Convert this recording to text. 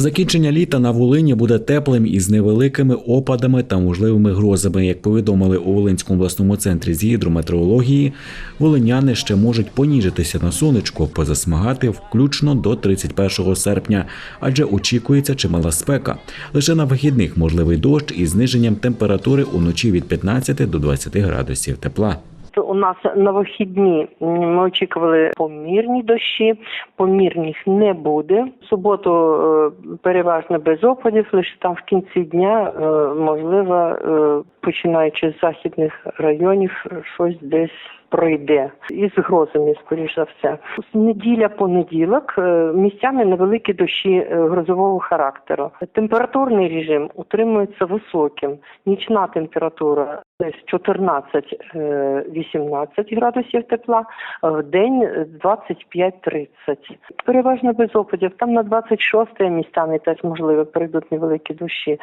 Закінчення літа на Волині буде теплим із невеликими опадами та можливими грозами. Як повідомили у Волинському обласному центрі з гідрометеорології, волиняни ще можуть поніжитися на сонечко, позасмагати включно до 31 серпня, адже очікується чимала спека. Лише на вихідних можливий дощ із зниженням температури уночі від 15 до 20 градусів тепла. То У нас на вихідні ми очікували помірні дощі, помірних не буде. В суботу е, переважно без опадів, лише там в кінці дня, е, можливо, е, починаючи з західних районів, щось десь пройде. Із грозами, скоріш за все. З неділя понеділок е, місцями невеликі дощі е, грозового характеру. Температурний режим утримується високим. Нічна температура десь 14-18 градусів тепла, в день 25-30. Переважно без опадів. Там на 26 місцями теж можливо прийдуть невеликі дощі.